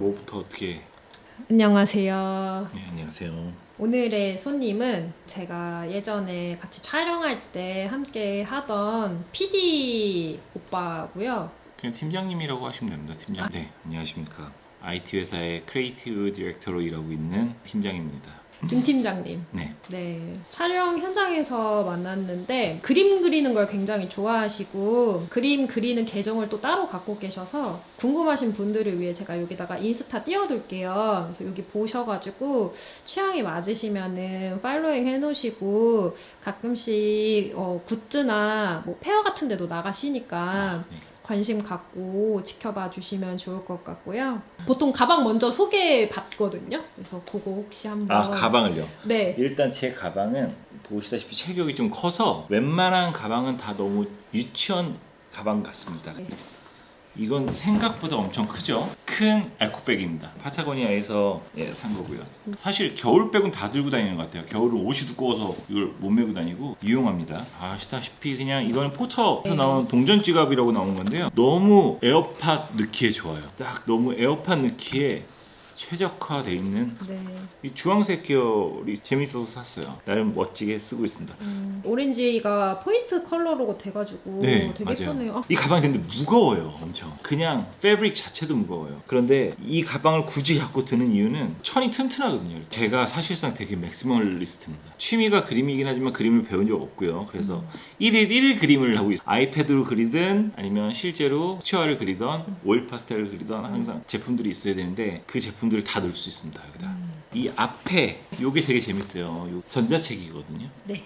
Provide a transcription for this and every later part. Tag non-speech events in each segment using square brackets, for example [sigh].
뭐부터 어떻게? 안녕하세요. 네 안녕하세요. 오늘의 손님은 제가 예전에 같이 촬영할 때 함께 하던 PD 오빠고요. 그냥 팀장님이라고 하시면 됩니다. 팀장. 네 안녕하십니까. IT 회사의 크리에이티브 디렉터로 일하고 있는 팀장입니다. 김 팀장님. 네. 네. 촬영 현장에서 만났는데 그림 그리는 걸 굉장히 좋아하시고 그림 그리는 계정을 또 따로 갖고 계셔서 궁금하신 분들을 위해 제가 여기다가 인스타 띄워둘게요. 그래서 여기 보셔가지고 취향이 맞으시면은 팔로잉 해놓으시고 가끔씩 어, 굿즈나 뭐 페어 같은 데도 나가시니까 네. 관심 갖고 지켜봐 주시면 좋을 것 같고요. 보통 가방 먼저 소개 받거든요. 그래서 그거 혹시 한번 아 가방을요. 네. 일단 제 가방은 보시다시피 체격이 좀 커서 웬만한 가방은 다 너무 유치원 가방 같습니다. 네. 이건 생각보다 엄청 크죠? 큰 에코백입니다. 파타고니아에서 예, 산 거고요. 사실 겨울백은 다 들고 다니는 것 같아요. 겨울은 옷이 두꺼워서 이걸 못 메고 다니고 유용합니다. 아시다시피 그냥 이거는 포터에서 네. 나온 동전 지갑이라고 나온 건데요. 너무 에어팟 넣기에 좋아요. 딱 너무 에어팟 넣기에 최적화돼 있는 네. 이 주황색 계열이 재밌어서 샀어요. 나름 멋지게 쓰고 있습니다. 음, 오렌지가 포인트 컬러로 돼가지고 네, 되게 맞아요. 예쁘네요. 아, 이 가방이 근데 무거워요, 엄청. 그냥 패브릭 자체도 무거워요. 그런데 이 가방을 굳이 갖고 드는 이유는 천이 튼튼하거든요. 제가 사실상 되게 맥시멀리스트입니다. 취미가 그림이긴 하지만 그림을 배운 적 없고요. 그래서 1일 1일 그림을 하고 있어요. 아이패드로 그리든 아니면 실제로 수채화를 그리던 오일 파스텔을 그리던 항상 제품들이 있어야 되는데 그 제품 들을 다 넣을 수 있습니다. 여기다. 이 앞에 요게 되게 재밌어요. 요 전자책이거든요. 네.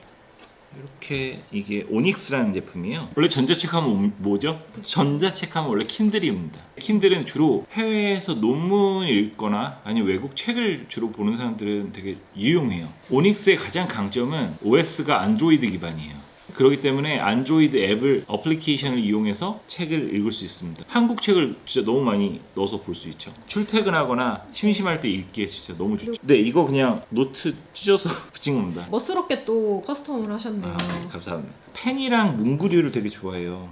이렇게 이게 오닉스라는 제품이에요. 원래 전자책 하면 뭐죠? 전자책 하면 원래 킨들입니다. 킨들은 주로 해외에서 논문 읽거나 아니면 외국 책을 주로 보는 사람들은 되게 유용해요. 오닉스의 가장 강점은 OS가 안드로이드 기반이에요. 그렇기 때문에 안드로이드 앱을 어플리케이션을 이용해서 책을 읽을 수 있습니다. 한국 책을 진짜 너무 많이 넣어서 볼 수 있죠. 출퇴근하거나 심심할 때 읽기에 진짜 너무 좋죠. 네, 이거 그냥 노트 찢어서 [laughs] 붙인 겁니다. 멋스럽게 또 커스텀을 하셨네요. 아, 네, 감사합니다. 펜이랑 문구류를 되게 좋아해요.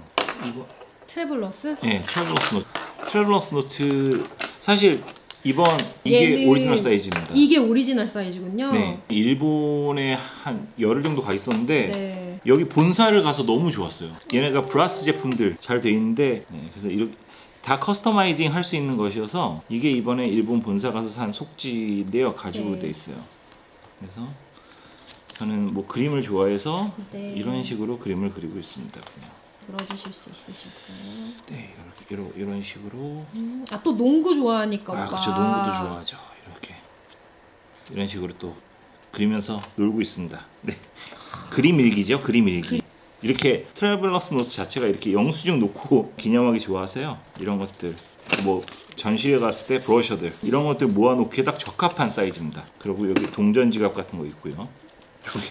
이거 트래블러스? 예, 트래블러스 노트. 트래블러스 노트 사실 이번 이게 오리지널 사이즈입니다. 이게 오리지널 사이즈군요. 네, 일본에 한 열흘 정도 가 있었는데 네. 여기 본사를 가서 너무 좋았어요. 얘네가 브라스 제품들 잘 돼 있는데 네, 그래서 이렇게 다 커스터마이징 할 수 있는 것이어서 이게 이번에 일본 본사 가서 산 속지인데요. 가죽으로 네. 돼 있어요. 그래서 저는 뭐 그림을 좋아해서 네. 이런 식으로 그림을 그리고 있습니다. 그냥. 들어주실 수 있으실까요? 네, 이렇게 이런, 이런 식으로 음, 아, 또 농구 좋아하니까 아 오빠. 그렇죠 농구도 좋아하죠. 이렇게 이런 식으로 또 그리면서 놀고 있습니다. 네, 그림 일기죠, 그림 일기. 이렇게 트래블러스 노트 자체가 이렇게 영수증 놓고 기념하기 좋아하세요. 이런 것들 뭐 전시회 갔을 때 브로셔들 이런 것들 모아놓기에 딱 적합한 사이즈입니다. 그리고 여기 동전 지갑 같은 거 있고요. 여기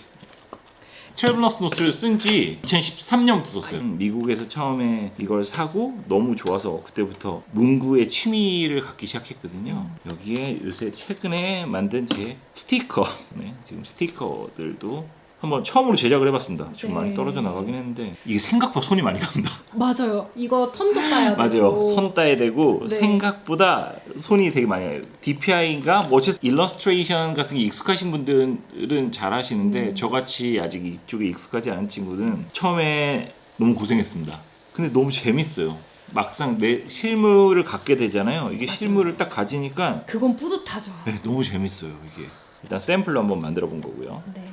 트래블러스 노트를 쓴 지 2013년부터 썼어요. 음, 미국에서 처음에 이걸 사고 너무 좋아서 그때부터 문구에 취미를 갖기 시작했거든요. 여기에 요새 최근에 만든 제 스티커, 네, 지금 스티커들도 한번 처음으로 제작을 해봤습니다. 좀 네. 많이 떨어져 나가긴 했는데 이게 생각보다 손이 많이 갑니다. [laughs] 맞아요. 이거 턴도 따야. 맞아요. 손 따야 되고 네. 생각보다 손이 되게 많이 가요. DPI가 뭐 어쨌든 일러스트레이션 같은 게 익숙하신 분들은 잘 하시는데 음. 저같이 아직 이쪽에 익숙하지 않은 친구들은 처음에 너무 고생했습니다. 근데 너무 재밌어요. 막상 내 실물을 갖게 되잖아요. 이게 맞아요. 실물을 딱 가지니까 그건 뿌듯하죠. 네, 너무 재밌어요. 이게 일단 샘플로 한번 만들어 본 거고요. 네.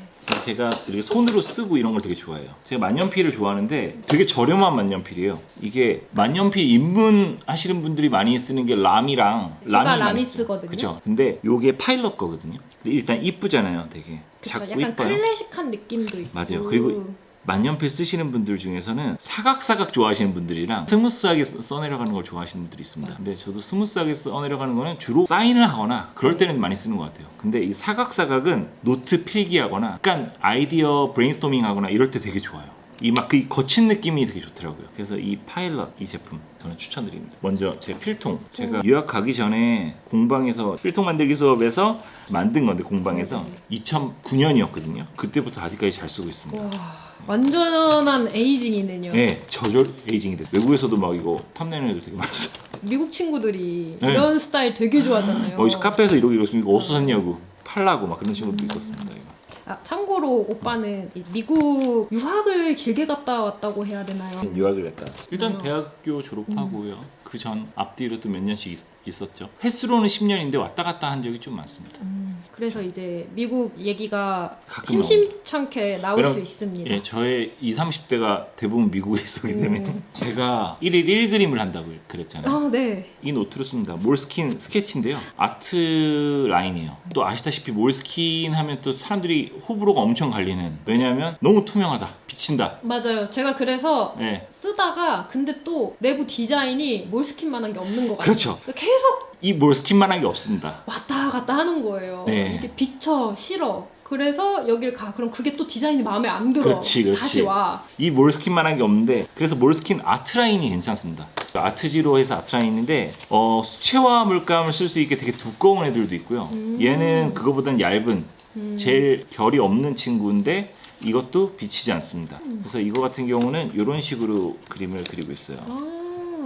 제가 이렇게 손으로 쓰고 이런 걸 되게 좋아해요. 제가 만년필을 좋아하는데 되게 저렴한 만년필이에요. 이게 만년필 입문하시는 분들이 많이 쓰는 게 람이랑 제가 람이 많이 써요. 쓰거든요. 그쵸? 근데 요게 파일럿 거거든요. 근데 일단 이쁘잖아요, 되게. 그쵸. 작고 약간 이뻐요. 클래식한 느낌도 있고. 맞아요. 그리고 만년필 쓰시는 분들 중에서는 사각사각 좋아하시는 분들이랑 스무스하게 써- 써내려가는 걸 좋아하시는 분들이 있습니다. 근데 저도 스무스하게 써내려가는 거는 주로 사인을 하거나 그럴 때는 많이 쓰는 것 같아요. 근데 이 사각사각은 노트 필기하거나 약간 아이디어 브레인스토밍 하거나 이럴 때 되게 좋아요. 이 막 그 거친 느낌이 되게 좋더라고요. 그래서 이 파일럿 이 제품 저는 추천드립니다. 먼저 제 필통 제가 유학 가기 전에 공방에서 필통 만들기 수업에서 만든 건데 공방에서 2009년이었거든요. 그때부터 아직까지 잘 쓰고 있습니다. 와, 완전한 에이징이네요. 네, 저절 에이징이 돼. 외국에서도 막 이거 탐내는 애들 되게 많았어요. 미국 친구들이 네. 이런 스타일 되게 좋아하잖아요. 어, 이제 카페에서 이러고 이러으면 이거 어디서 샀냐고 팔라고 막 그런 친구도 있었습니다. 이거. 아, 참고로 오빠는 이 미국 유학을 길게 갔다 왔다고 해야 되나요? 유학을 갔다 왔어요. 일단 음. 대학교 졸업하고요. 그 전 앞뒤로 또 몇 년씩 있, 었죠 횟수로는 10년인데 왔다 갔다 한 적이 좀 많습니다. 음, 그래서 이제 미국 얘기가 가끔 심심찮게 나올 왜냐면- 수 있습니다. 예, 저의 20, 30대가 대부분 미국에 있었기 때문에 음. 제가 1일 1그림을 한다고 그랬잖아요. 아, 네. 이 노트를 씁니다. 몰스킨 스케치인데요. 아트 라인이에요. 또 아시다시피 몰스킨 하면 또 사람들이 호불호가 엄청 갈리는. 왜냐하면 너무 투명하다. 비친다. 맞아요. 제가 그래서 예. 쓰다가 근데 또 내부 디자인이 몰스킨만한 게 없는 것 같아요. 그렇죠. 계속 이 몰스킨만한 게 없습니다. 왔다 갔다 하는 거예요. 네. 이게 비쳐 싫어. 그래서 여길 가. 그럼 그게 또 디자인이 마음에 안 들어. 그렇지, 그렇지. 다시 와. 이 몰스킨만한 게 없는데 그래서 몰스킨 아트라인이 괜찮습니다. 아트지로 해서 아트라인인데 어, 수채화 물감을 쓸 수 있게 되게 두꺼운 애들도 있고요. 음. 얘는 그거보단 얇은 음. 제일 결이 없는 친구인데 이것도 비치지 않습니다. 음. 그래서 이거 같은 경우는 이런 식으로 그림을 그리고 있어요. 아.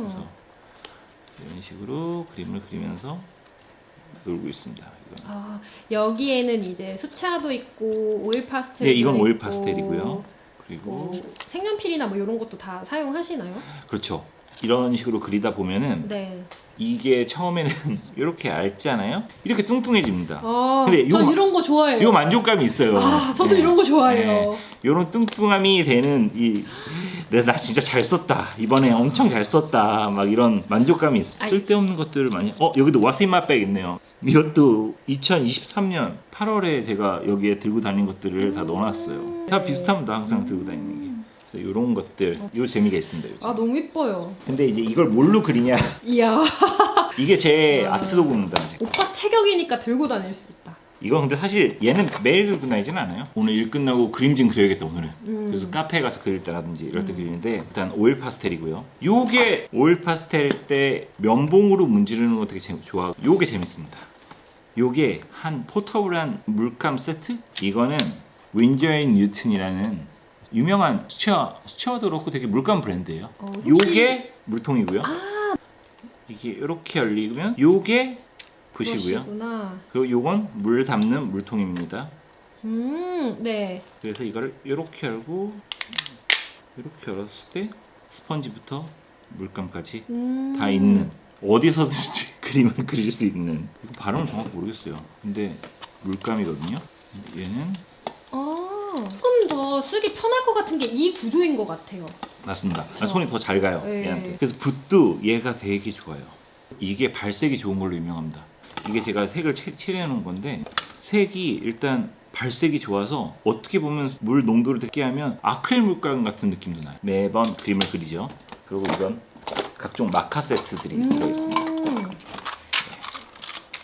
그래서 이런 식으로 그림을 그리면서 놀고 있습니다. 이건. 아, 여기에는 이제 수채화도 있고 오일 파스텔. 네, 이건 오일 파스텔이고요. 그리고 뭐 색연필이나 뭐 이런 것도 다 사용하시나요? 그렇죠. 이런 식으로 그리다 보면은 네. 이게 처음에는 [laughs] 이렇게 얇잖아요. 이렇게 뚱뚱해집니다. 아, 근데 저 이거 마- 이런 거 좋아해요. 이거 만족감이 있어요. 아, 저도 네. 이런 거 좋아해요. 이런 뚱뚱함이 되는 이 내가 나 진짜 잘 썼다 이번에 엄청 잘 썼다 막 이런 만족감이 있어 아이. 쓸데없는 것들을 많이 어 여기도 와스인맛백 있네요 이것도 2023년 8월에 제가 여기에 들고 다닌 것들을 다 넣어놨어요 다 네. 비슷합니다 항상 들고 다니는 게 그래서 이런 것들 요 재미가 있습니다 요즘. 아, 너무 예뻐요. 근데 이제 이걸 뭘로 그리냐 이야. [laughs] 이게 제 아. 아트 도구입니다 오빠 체격이니까 들고 다닐 수 있다. 이건 근데 사실 얘는 매일 들고 다니진 않아요 오늘 일 끝나고 그림 좀 그려야겠다 오늘은 음. 그래서 카페에 가서 그릴 때라든지 이럴 때 음. 그리는데 일단 오일 파스텔이고요. 요게 오일 파스텔 때 면봉으로 문지르는 거 되게 재미, 좋아. 요게 재밌습니다. 요게 한 포터블한 물감 세트? 이거는 윈저인 뉴튼이라는 유명한 수채화 수채화도 그렇고 되게 물감 브랜드예요. 어, 요게 물통이고요. 이게 이렇게 열리면 요게 붓이고요. 그러시구나. 그리고 요건 물 담는 물통입니다. 음, 네. 그래서 이거를 이렇게 열고 이렇게 열었을 때 스펀지부터 물감까지 음. 다 있는 어디서든지 [laughs] 그림을 그릴 수 있는 이거 발음을 정확히 모르겠어요 근데 물감이거든요 얘는 아, 조금 더 쓰기 편할 것 같은 게 이 구조인 것 같아요. 맞습니다 그쵸. 손이 더 잘 가요 네. 얘한테 그래서 붓도 얘가 되게 좋아요 이게 발색이 좋은 걸로 유명합니다 이게 제가 색을 칠- 칠해 놓은 건데 색이 일단 발색이 좋아서 어떻게 보면 물 농도를 듣게 하면 아크릴 물감 같은 느낌도 나요 매번 그림을 그리죠 그리고 이건 각종 마카 세트들이 들어 있습니다 음.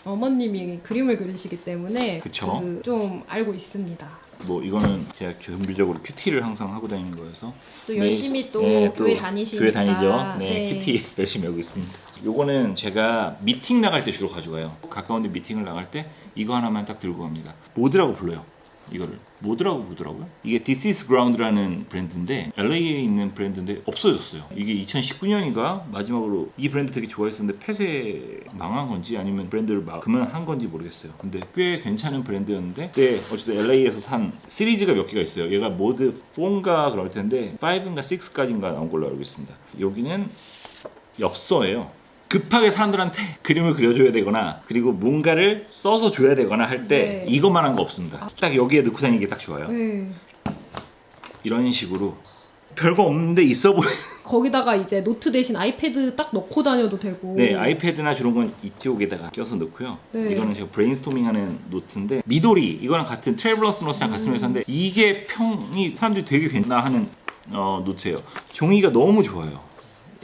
어머님이 그림을 그리시기 때문에 그쵸. 그좀 알고 있습니다. 뭐 이거는 제가 정밀적으로 큐티를 항상 하고 다니는 거여서 또 네, 열심히 또 네, 교회 또 다니시니까 교회 다니죠. 네, 큐티 [laughs] 열심히 하고 있습니다. 요거는 제가 미팅 나갈 때 주로 가져가요. 가까운데 미팅을 나갈 때 이거 하나만 딱 들고 갑니다. 모드라고 불러요. 이거를 모드라고 부르더라고요. 이게 This is Ground라는 브랜드인데 LA에 있는 브랜드인데 없어졌어요. 이게 2019년인가 마지막으로 이 브랜드 되게 좋아했었는데 폐쇄 망한 건지 아니면 브랜드를 막 그만한 건지 모르겠어요. 근데 꽤 괜찮은 브랜드였는데 그때 어쨌든 LA에서 산 시리즈가 몇 개가 있어요. 얘가 모드 4인가 그럴 텐데 5인가 6까지인가 나온 걸로 알고 있습니다. 여기는 엽서예요. 급하게 사람들한테 그림을 그려줘야 되거나 그리고 뭔가를 써서 줘야 되거나 할 때 네. 이것만 한 거 없습니다. 딱 여기에 넣고 다니기 딱 좋아요. 네. 이런 식으로 별거 없는데 있어 보이. [laughs] 거기다가 이제 노트 대신 아이패드 딱 넣고 다녀도 되고. 네 아이패드나 저런 건 이쪽에다가 껴서 넣고요. 네. 이거는 제가 브레인스토밍하는 노트인데 미도리 이거랑 같은 트래블러스 노트랑 같은 음. 회사인데 이게 평이 사람들이 되게 괜찮아 하는 어, 노트예요. 종이가 너무 좋아요.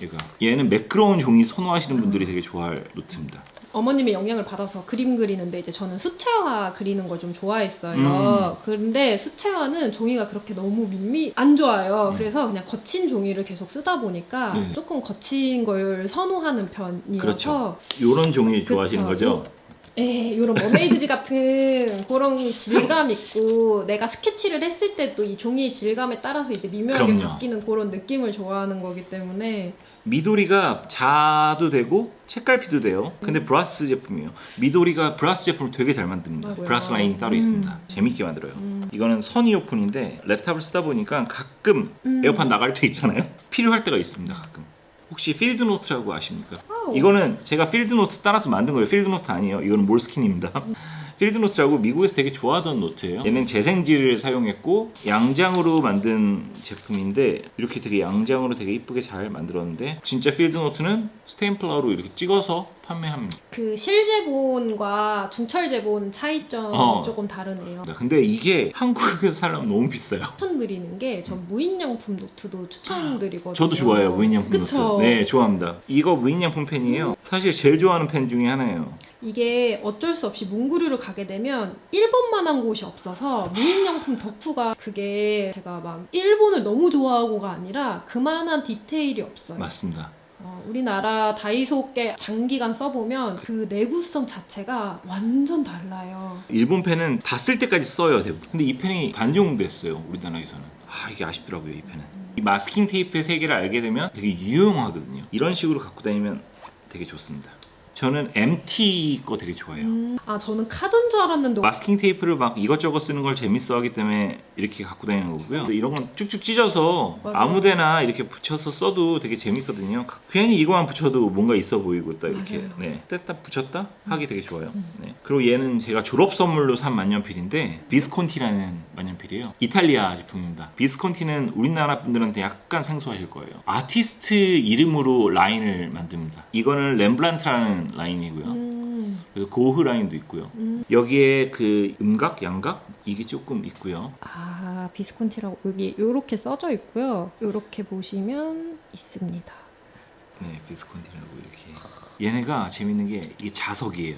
얘가 얘는 매끄러운 종이 선호하시는 분들이 되게 좋아할 노트입니다. 어머님의 영향을 받아서 그림 그리는데 이제 저는 수채화 그리는 걸 좀 좋아했어요. 그런데 수채화는 종이가 그렇게 너무 밋밋 안 좋아요. 음. 그래서 그냥 거친 종이를 계속 쓰다 보니까 네. 조금 거친 걸 선호하는 편이어서 그렇죠. 요런 종이. 좋아하시는 거죠? 에 이런 머메이드지 같은 [laughs] 그런 질감 있고 내가 스케치를 했을 때도 이 종이의 질감에 따라서 이제 미묘하게 그럼요. 바뀌는 그런 느낌을 좋아하는 거기 때문에 미도리가 자도 되고 책갈피도 돼요. 근데 브라스 제품이에요. 미도리가 브라스 제품을 되게 잘 만듭니다. 맞아요. 브라스 라인이 따로 음. 있습니다. 재밌게 만들어요. 음. 이거는 선 이어폰인데 랩탑을 쓰다 보니까 가끔 음. 에어팟 나갈 때 있잖아요. [laughs] 필요할 때가 있습니다. 가끔. 혹시 필드 노트라고 아십니까? 아우. 이거는 제가 필드 노트 따라서 만든 거예요. 필드 노트 아니에요. 이거는 몰스킨입니다. 필드 노트라고 미국에서 되게 좋아하던 노트예요. 얘는 재생지를 사용했고 양장으로 만든 제품인데 이렇게 되게 양장으로 되게 이쁘게 잘 만들었는데 진짜 필드 노트는 스테인플러로 이렇게 찍어서 판매합니다. 그 실제본과 중철제본 차이점이 어. 조금 다르네요. 근데 이게 한국에서 살려면 너무 비싸요. 추천드리는 게 전 무인양품 노트도 추천드리거든요. 저도 좋아해요 무인양품 그쵸? 노트. 네 좋아합니다. 이거 무인양품 펜이에요. 사실 제일 좋아하는 펜 중에 하나예요. 이게 어쩔 수 없이 몽구류를 가게 되면 일본만한 곳이 없어서 무인양품 덕후가 그게 제가 막 일본을 너무 좋아하고가 아니라 그만한 디테일이 없어요. 맞습니다. 어, 우리나라 다이소 게 장기간 써보면 그 내구성 자체가 완전 달라요. 일본 펜은 다 쓸 때까지 써요 대부분. 근데 이 펜이 반영됐어요 우리나라에서는. 아 이게 아쉽더라고요 이 펜은. 이 마스킹 테이프의 세계를 알게 되면 되게 유용하거든요. 이런 식으로 갖고 다니면 되게 좋습니다. 저는 MT 거 되게 좋아해요. 음, 아 저는 카드인 줄 알았는데 마스킹 테이프를 막 이것저것 쓰는 걸 재밌어하기 때문에 이렇게 갖고 다니는 거고요. 근데 이런 건 쭉쭉 찢어서 맞아요. 아무데나 이렇게 붙여서 써도 되게 재밌거든요. 괜히 이거만 붙여도 뭔가 있어 보이고 딱 이렇게 맞아요. 네 뗐다 붙였다 하기 되게 좋아요. 음. 네. 그리고 얘는 제가 졸업 선물로 산 만년필인데 비스콘티라는 만년필이에요. 이탈리아 제품입니다. 비스콘티는 우리나라 분들한테 약간 생소하실 거예요. 아티스트 이름으로 라인을 만듭니다. 이거는 렘브란트라는 라인이고요. 음, 그래서 고흐 라인도 있고요. 음. 여기에 그 음각, 양각 이게 조금 있고요. 아 비스콘티라고 여기 이렇게 써져 있고요. 이렇게 보시면 있습니다. 네, 비스콘티라고 이렇게. 얘네가 재밌는 게 이게 자석이에요.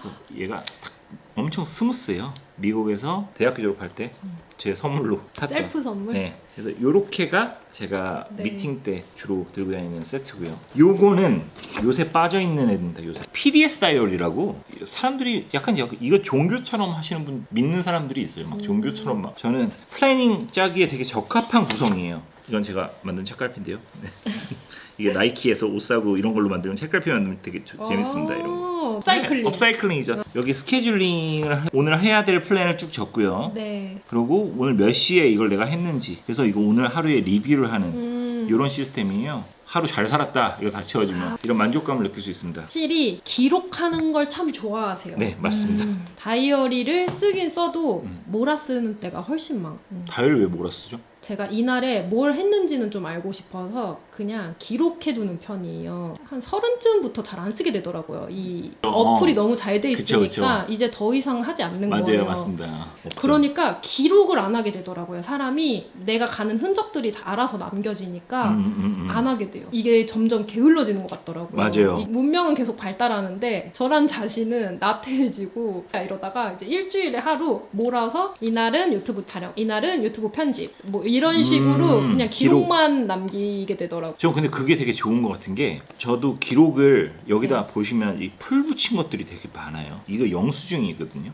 그래서 얘가 딱 엄청 스무스해요. 미국에서 대학교 졸업할 때 제 선물로 샀던. 셀프 선물. 네, 그래서 요렇게가 제가 네. 미팅 때 주로 들고 다니는 세트고요. 요거는 요새 빠져 있는 애입니다. 요새 PDS 다이어리라고 사람들이 약간 약- 이거 종교처럼 하시는 분 믿는 사람들이 있어요. 막 음. 종교처럼 막 저는 플래닝 짜기에 되게 적합한 구성이에요. 이건 제가 만든 책갈피인데요. [laughs] 네. 이게 나이키에서 옷 사고 이런 걸로 만들면 책갈피 만들면 되게 조- 재밌습니다. 이런 거. 아, 사이클링. 네, 업사이클링이죠. 여기 스케줄링을 하- 오늘 해야 될 플랜을 쭉 적고요. 네. 그리고 오늘 몇 시에 이걸 내가 했는지 그래서 이거 오늘 하루에 리뷰를 하는 음. 이런 시스템이에요. 하루 잘 살았다 이거 다 채워지면 이런 만족감을 느낄 수 있습니다. 확실히 기록하는 걸 참 좋아하세요. 네 맞습니다. 음, 다이어리를 쓰긴 써도 음. 몰아 쓰는 때가 훨씬 많고 다이어리 왜 몰아 쓰죠? 제가 이날에 뭘 했는지는 좀 알고 싶어서 그냥 기록해두는 편이에요. 한 서른쯤부터 잘 안 쓰게 되더라고요. 이 어. 어플이 너무 잘돼 그쵸, 있으니까 그쵸. 이제 더 이상 하지 않는 맞아요 거예요. 맞습니다. 없죠. 그러니까 기록을 안 하게 되더라고요. 사람이 내가 가는 흔적들이 다 알아서 남겨지니까 음, 음, 음. 안 하게 돼요. 이게 점점 게을러지는 것 같더라고요. 맞아요. 이 문명은 계속 발달하는데 저란 자신은 나태해지고 이러다가 이제 일주일에 하루 몰아서 이날은 유튜브 촬영, 이날은 유튜브 편집 뭐 이런 식으로 음, 그냥 기록. 기록만 남기게 되더라고요. 저 근데 그게 되게 좋은 것 같은 게 저도 기록을 여기다 네. 보시면 이 풀 붙인 것들이 되게 많아요. 이거 영수증이거든요.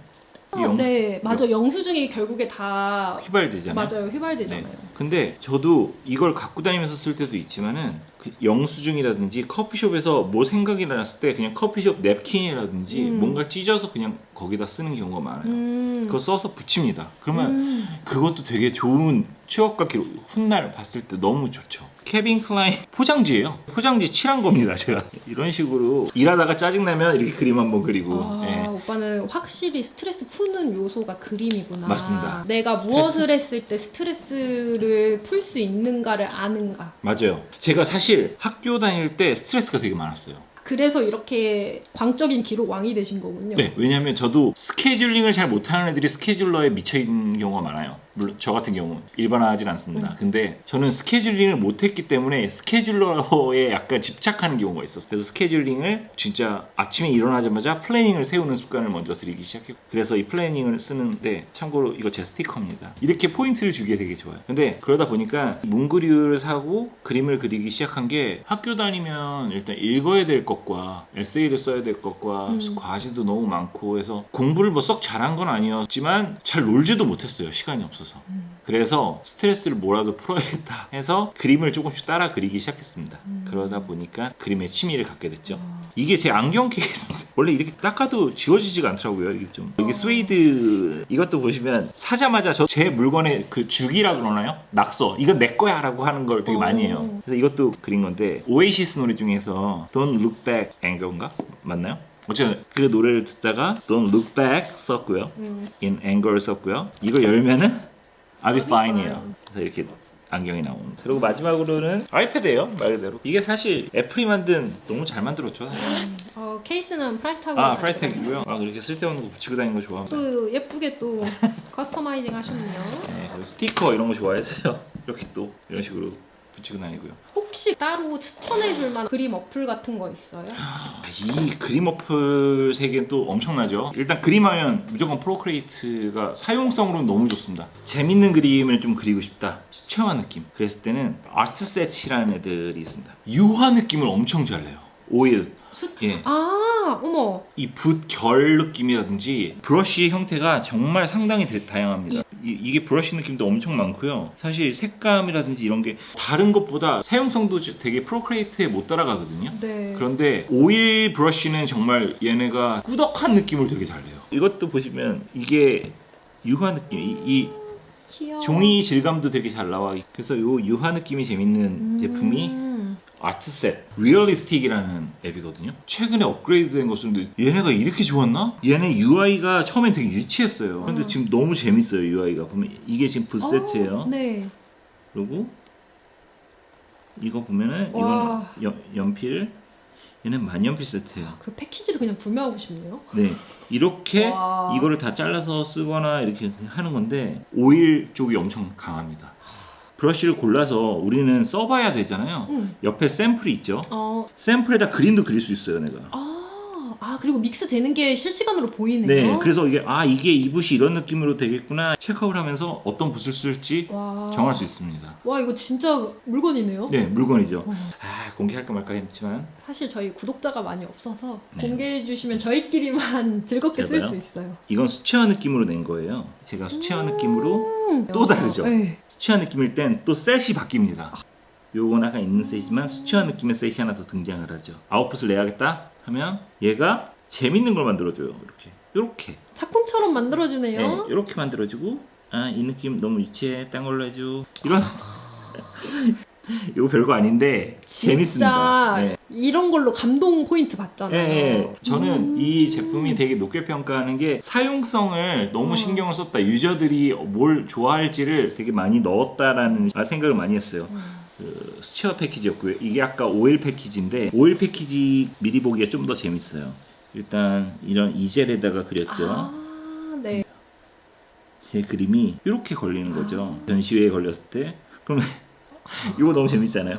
이 아, 영수- 네, 맞아. 영수증이 결국에 다 휘발되잖아요. 맞아요. 휘발되잖아요. 네. 근데 저도 이걸 갖고 다니면서 쓸 때도 있지만은 그 영수증이라든지 커피숍에서 뭐 생각이 났을 때 그냥 커피숍 냅킨이라든지 음. 뭔가 찢어서 그냥 거기다 쓰는 경우가 많아요. 음. 그거 써서 붙입니다. 그러면 음. 그것도 되게 좋은 추억과 기록, 훗날 봤을 때 너무 좋죠. 케빈 클라인 포장지예요. 포장지 칠한 겁니다, 제가. 이런 식으로 일하다가 짜증 나면 이렇게 그림 한번 그리고. 아, 예. 오빠는 확실히 스트레스 푸는 요소가 그림이구나. 맞습니다. 내가 무엇을 했을 때 스트레스를 풀 수 있는가를 아는가. 맞아요. 제가 사실 학교 다닐 때 스트레스가 되게 많았어요. 그래서 이렇게 광적인 기록 왕이 되신 거군요. 네, 왜냐하면 저도 스케줄링을 잘 못하는 애들이 스케줄러에 미쳐 있는 경우가 많아요. 물론 저 같은 경우 일반화하진 않습니다. 음. 근데 저는 스케줄링을 못했기 때문에 스케줄러에 약간 집착하는 경우가 있었어요. 그래서 스케줄링을 진짜 아침에 일어나자마자 플래닝을 세우는 습관을 먼저 들이기 시작했고 그래서 이 플래닝을 쓰는데 참고로 이거 제 스티커입니다. 이렇게 포인트를 주기에 되게 좋아요. 근데 그러다 보니까 문구류를 사고 그림을 그리기 시작한 게 학교 다니면 일단 읽어야 될 것과 에세이를 써야 될 것과 음. 과제도 너무 많고 해서 공부를 뭐 썩 잘한 건 아니었지만 잘 놀지도 못했어요. 시간이 없어서. 음. 그래서 스트레스를 뭐라도 풀어야겠다 해서 그림을 조금씩 따라 그리기 시작했습니다. 음. 그러다 보니까 그림에 취미를 갖게 됐죠. 어. 이게 제 안경 케이스인데 원래 이렇게 닦아도 지워지지가 않더라고요. 이게 좀 여기 어. 스웨이드 이것도 보시면 사자마자 저 제 물건의 그 주기라 그러나요? 낙서 이건 내 거야 라고 하는 걸 되게 많이 해요. 어. 그래서 이것도 그린 건데 오에시스 노래 중에서 Don't Look Back Anger인가 맞나요? 어쨌든 그 노래를 듣다가 Don't Look Back 썼고요. 음. In Anger 썼고요. 이거 열면은 I'll be fine이에요. fine. 그래서 이렇게 안경이 나옵니다. 그리고 마지막으로는 아이패드예요, 말 그대로. 이게 사실 애플이 만든 너무 잘 만들었죠. 어, 케이스는 프라이트하고 아, 프라이텍이고요. 아, 그렇게 쓸데없는 거 붙이고 다니는 거 좋아합니다. 또 예쁘게 또 [laughs] 커스터마이징 하셨네요. 네, 그리고 스티커 이런 거 좋아해서요. 이렇게 또 이런 식으로 붙이고 다니고요. 혹시 따로 추천해줄 만한 그림 어플 같은 거 있어요? 아, 이 그림 어플 세계는 또 엄청나죠. 일단 그림하면 무조건 프로크리에이트가 사용성으로는 너무 좋습니다. 재밌는 그림을 좀 그리고 싶다. 수채화 느낌. 그랬을 때는 아트셋이라는 애들이 있습니다. 유화 느낌을 엄청 잘 내요. 오일. 수... 예. 아, 어머. 이 붓 결 느낌이라든지 브러쉬 형태가 정말 상당히 대- 다양합니다. 이, 게 브러쉬 느낌도 엄청 많고요. 사실 색감이라든지 이런 게 다른 것보다 사용성도 되게 프로크리에이트에 못 따라가거든요. 네. 그런데 오일 브러쉬는 정말 얘네가 꾸덕한 느낌을 되게 잘 내요. 이것도 보시면 이게 유화 느낌, 이, 이 귀여워. 종이 질감도 되게 잘 나와. 그래서 이 유화 느낌이 재밌는 제품이 음. 아트셋 리얼리스틱이라는 앱이거든요. 최근에 업그레이드된 것은 얘네가 이렇게 좋았나? 얘네 UI가 처음엔 되게 유치했어요. 근데 어. 지금 너무 재밌어요 UI가. 보면 이게 지금 붓 세트예요. 어, 네. 그리고 이거 보면은 와. 이건 연- 연필 얘는 만연필 세트예요. 그 패키지를 그냥 구매하고 싶네요. 네 이렇게 와. 이거를 다 잘라서 쓰거나 이렇게 하는 건데 오일 쪽이 엄청 강합니다. 브러쉬를 골라서 우리는 써봐야 되잖아요. 음. 옆에 샘플이 있죠. 어, 샘플에다 그림도 그릴 수 있어요, 내가. 아, 아, 그리고 믹스 되는 게 실시간으로 보이네요. 네, 그래서 이게 아 이게 이 붓이 이런 느낌으로 되겠구나 체크아웃 하면서 어떤 붓을 쓸지 와. 정할 수 있습니다. 와, 이거 진짜 물건이네요. 네, 물건이죠. 어. 아 공개할까 말까 했지만 사실 저희 구독자가 많이 없어서 네. 공개해 주시면 저희끼리만 [laughs] 즐겁게 쓸 제발요? 수 있어요. 이건 수채화 느낌으로 낸 거예요. 제가 수채화 느낌으로 음, 또 다르죠? 네. 수채화 느낌일 땐 또 셋이 바뀝니다. 요건 아까 있는 셋이지만 수채화 느낌의 셋이 하나 더 등장을 하죠. 아웃풋을 내야겠다 하면 얘가 재밌는 걸 만들어줘요. 이렇게 이렇게 작품처럼 만들어주네요. 네, 이렇게 만들어지고 아 이 느낌 너무 유치해 딴 걸로 해줘 이런 [laughs] 이거 별거 아닌데 재밌습니다. 진짜 네. 이런 걸로 감동 포인트 예, 받잖아요. 예. 저는 음. 이 제품이 되게 높게 평가하는 게 사용성을 너무 어. 신경을 썼다. 유저들이 뭘 좋아할지를 되게 많이 넣었다라는 생각을 많이 했어요. 음. 그 수채화 패키지였고요. 이게 아까 오일 패키지인데 오일 패키지 미리 보기가 좀 더 재밌어요. 일단 이런 이젤에다가 그렸죠. 아, 네. 제 그림이 이렇게 걸리는 거죠. 아. 전시회에 걸렸을 때. 그러면 [laughs] 이거 너무 재밌잖아요.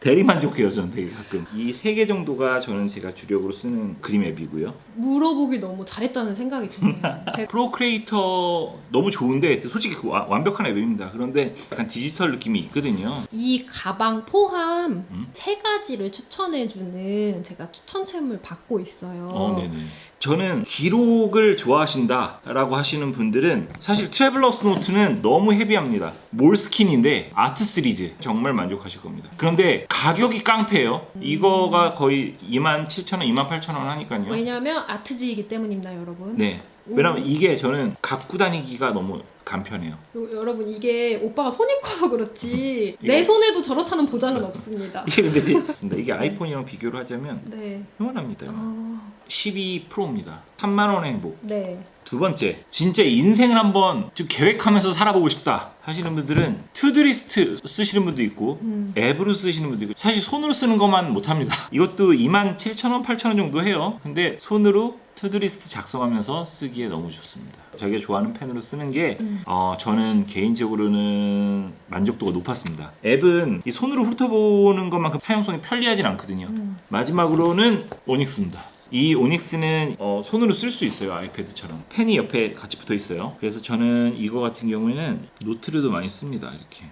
대리만족해요, 저는 되게 가끔. 이 세 개 정도가 저는 제가 주력으로 쓰는 그림 앱이고요. 물어보길 너무 잘했다는 생각이 드네요. [laughs] 제가 프로크리에이터 너무 좋은데 솔직히 그 와- 완벽한 앱입니다. 그런데 약간 디지털 느낌이 있거든요. 이 가방 포함 음? 세 가지를 추천해주는 제가 추천템을 받고 있어요. 어, 네네. 저는 기록을 좋아하신다라고 하시는 분들은 사실 트래블러스 노트는 너무 헤비합니다. 몰스킨인데 아트 시리즈 정말 만족하실 겁니다. 그런데 가격이 깡패예요. 이거가 거의 27,000원, 28,000원 하니까요. 왜냐하면 아트지이기 때문입니다, 여러분. 네. 왜냐면 이게 저는 갖고 다니기가 너무 간편해요. 그리고 여러분 이게 오빠가 손이 커서 그렇지 [laughs] 내 손에도 저렇다는 보장은 없습니다. [laughs] 이게 근데 [laughs] 이게 아이폰이랑 비교를 하자면 네. 요만합니다. 아, 12 프로입니다. 3만 원의 행복. 네. 두 번째, 진짜 인생을 한번 좀 계획하면서 살아보고 싶다 하시는 분들은 투두리스트 쓰시는 분도 있고 음. 앱으로 쓰시는 분도 있고 사실 손으로 쓰는 것만 못합니다. 이것도 27,000원, 8,000원 정도 해요. 근데 손으로 투두리스트 작성하면서 쓰기에 너무 좋습니다. 자기가 좋아하는 펜으로 쓰는 게 음. 어, 저는 개인적으로는 만족도가 높았습니다. 앱은 이 손으로 훑어보는 것만큼 사용성이 편리하진 않거든요. 음. 마지막으로는 오닉스입니다. 이 오닉스는 어, 손으로 쓸 수 있어요 아이패드처럼 펜이 옆에 같이 붙어 있어요 그래서 저는 이거 같은 경우에는 노트로도 많이 씁니다 이렇게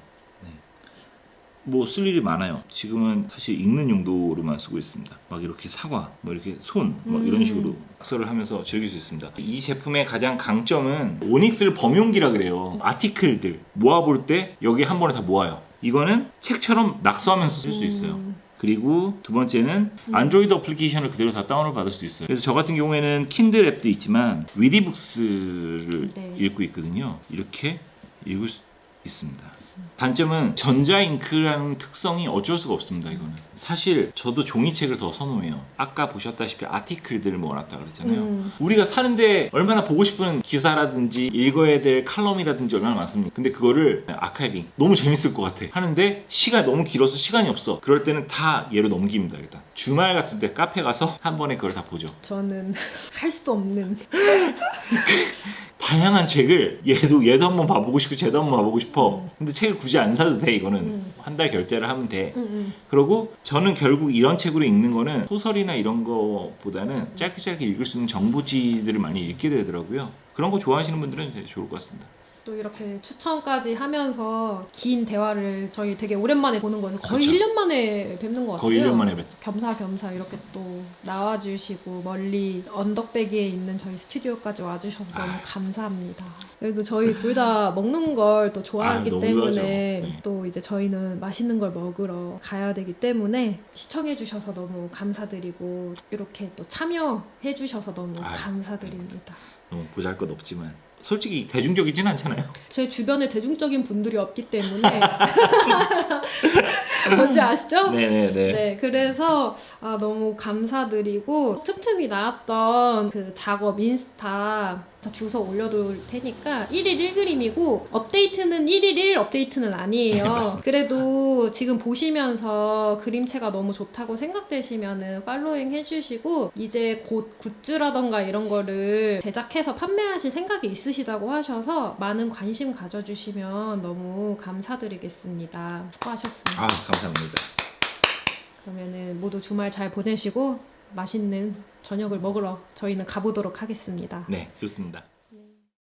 뭐 쓸 일이 많아요 지금은 사실 읽는 용도로만 쓰고 있습니다 막 이렇게 사과 뭐 이렇게 손뭐 이런 음. 식으로 학설을 하면서 즐길 수 있습니다 이 제품의 가장 강점은 오닉스를 범용기라 그래요 아티클들 모아볼 때 여기 한 번에 다 모아요 이거는 책처럼 낙서하면서 쓸 수 있어요 음. 그리고 두 번째는 안드로이드 어플리케이션을 그대로 다 다운을 받을 수도 있어요. 그래서 저 같은 경우에는 킨들 앱도 있지만 위디북스를 네. 읽고 있거든요. 이렇게 읽을 수 있습니다. 단점은 전자잉크라는 특성이 어쩔 수가 없습니다. 이거는 사실 저도 종이책을 더 선호해요. 아까 보셨다시피 아티클들을 모아놨다 그랬잖아요. 음. 우리가 사는데 얼마나 보고 싶은 기사라든지 읽어야 될 칼럼이라든지 얼마나 많습니까? 근데 그거를 아카이빙 너무 재밌을 것 같아 하는데 시간 너무 길어서 시간이 없어. 그럴 때는 다 얘로 넘깁니다. 일단 주말 같은 때 카페 가서 한 번에 그걸 다 보죠. 저는 [laughs] 할 수 없는 [laughs] 다양한 책을 얘도 얘도 한번 봐보고 싶고 쟤도 한번 봐보고 싶어. 근데 책을 굳이 안 사도 돼 이거는 음. 한달 결제를 하면 돼. 음, 음. 그리고 저는 결국 이런 책으로 읽는 거는 소설이나 이런 거보다는 짧게 짧게 읽을 수 있는 정보지들을 많이 읽게 되더라고요. 그런 거 좋아하시는 분들은 되게 좋을 것 같습니다. 또 이렇게 추천까지 하면서 긴 대화를 저희 되게 오랜만에 보는 거여서 거의 그렇죠. 1년 만에 뵙는 것 같아요. 거의 1년 만에 뵀. 겸사겸사 이렇게 또 나와주시고 멀리 언덕배기에 있는 저희 스튜디오까지 와주셔서 너무 아. 감사합니다. 그래도 저희 둘 다 먹는 걸 또 좋아하기 아, 때문에. 네. 또 이제 저희는 맛있는 걸 먹으러 가야 되기 때문에 시청해주셔서 너무 감사드리고 이렇게 또 참여해주셔서 너무 아유. 감사드립니다. 너무 보잘것 없지만 솔직히 대중적이진 않잖아요. [laughs] 제 주변에 대중적인 분들이 없기 때문에 [laughs] 뭔지 아시죠? 네네네. 네, 그래서 아, 너무 감사드리고 틈틈이 나왔던 그 작업 인스타 다 주소 올려둘 테니까 1일 1그림이고 업데이트는 1일 1 업데이트는 네, 아니에요. 맞습니다. 그래도 지금 보시면서 그림체가 너무 좋다고 생각되시면은 팔로잉 해주시고 이제 곧 굿즈라던가 이런 거를 제작해서 판매하실 생각이 있으시다고 하셔서 많은 관심 가져주시면 너무 감사드리겠습니다. 수고하셨습니다. 아 감사합니다. 그러면은 모두 주말 잘 보내시고 맛있는 저녁을 먹으러 저희는 가보도록 하겠습니다. 네 좋습니다.